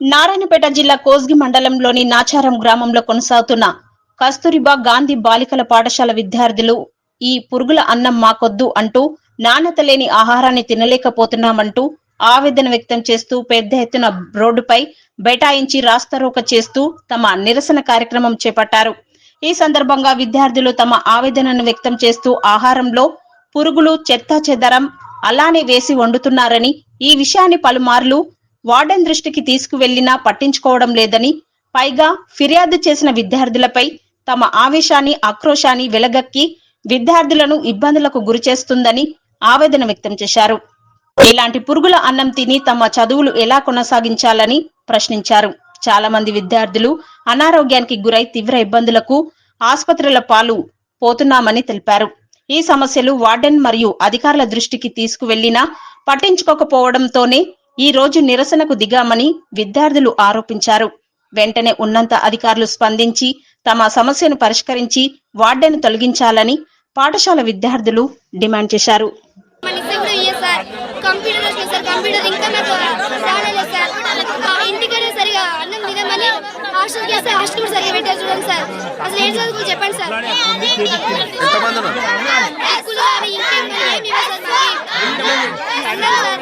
నారాయణపేట జిల్లా కోస్గి మండలంలోని నాచారం గ్రామంలో కొనసాగుతున్న కస్తూరిబా గాంధీ బాలికల పాఠశాల విద్యార్థులు ఈ పురుగుల అన్నం మాకొద్దు అంటూ నాణ్యత లేని ఆహారాన్ని తినలేకపోతున్నామంటూ ఆవేదన వ్యక్తం చేస్తూ పెద్ద ఎత్తున రోడ్డుపై బైఠాయించి రాస్తారోక చేస్తూ తమ నిరసన కార్యక్రమం చేపట్టారు. ఈ సందర్భంగా విద్యార్థులు తమ ఆవేదనను వ్యక్తం చేస్తూ ఆహారంలో పురుగులు చెత్తా చెదరం అలానే వేసి వండుతున్నారని ఈ విషయాన్ని పలుమార్లు వార్డెన్ దృష్టికి తీసుకువెళ్ళినా పట్టించుకోవడం లేదని పైగా ఫిర్యాదు చేసిన విద్యార్థులపై తమ ఆవేశాన్ని ఆక్రోశాన్ని వెలగక్కి విద్యార్థులను ఇబ్బందులకు గురిచేస్తుందని ఆవేదన వ్యక్తం చేశారు. ఇలాంటి పురుగుల అన్నం తిని తమ చదువులు ఎలా కొనసాగించాలని ప్రశ్నించారు. చాలా మంది విద్యార్థులు అనారోగ్యానికి గురై తీవ్ర ఇబ్బందులకు ఆసుపత్రుల పాలు పోతున్నామని తెలిపారు. ఈ సమస్యలు వార్డెన్ మరియు అధికారుల దృష్టికి తీసుకువెళ్ళినా పట్టించుకోకపోవడంతోనే ఈ రోజు నిరసనకు దిగామని విద్యార్థులు ఆరోపించారు. వెంటనే ఉన్నంత అధికారులు స్పందించి తమ సమస్యను పరిష్కరించి వార్డెన్ తొలగించాలని పాఠశాల విద్యార్థులు డిమాండ్ చేశారు. ఇయ్య సార్ నాకు రాలేదు సార్ ఆ ఇంటికనే సరిగా అన్నం తినమని హాస్టల్కి వేస్తే హాస్టల్ కూడా సరిగా పెట్టారు చూడండి సార్ అసలు ఏం చదువుకో చెప్పండి సార్ ఎంతమంది ఉన్నారు స్కూల్ కానీ ఇంకేం కానీ ఏమి ఇవ్వరు సార్ మాకు. అన్నం సార్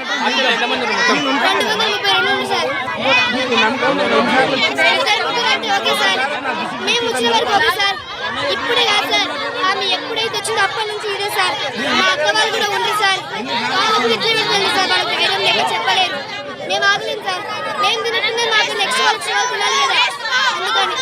రెండు వందల ముప్పై రెండు ఉంది సార్ సరే సార్ ముగ్గురు అంటే ఓకే సార్ మేము వచ్చిన వరకు ఓకే సార్ ఇప్పుడే కాదు సార్ ఆమె ఎప్పుడైతే వచ్చిందో అప్పటి నుంచి ఇదే సార్ మా అక్క వాళ్ళు కూడా ఉంది సార్ వాళ్ళకు ఇట్లే వెళ్ళింది సార్ వాళ్ళకి ధైర్యం లేక చెప్పలేదు. మేము ఆగలేము సార్ మేము తినట్టుందే మాకు నెక్స్ట్ వాళ్ళు తినాలి కదా. అందుకని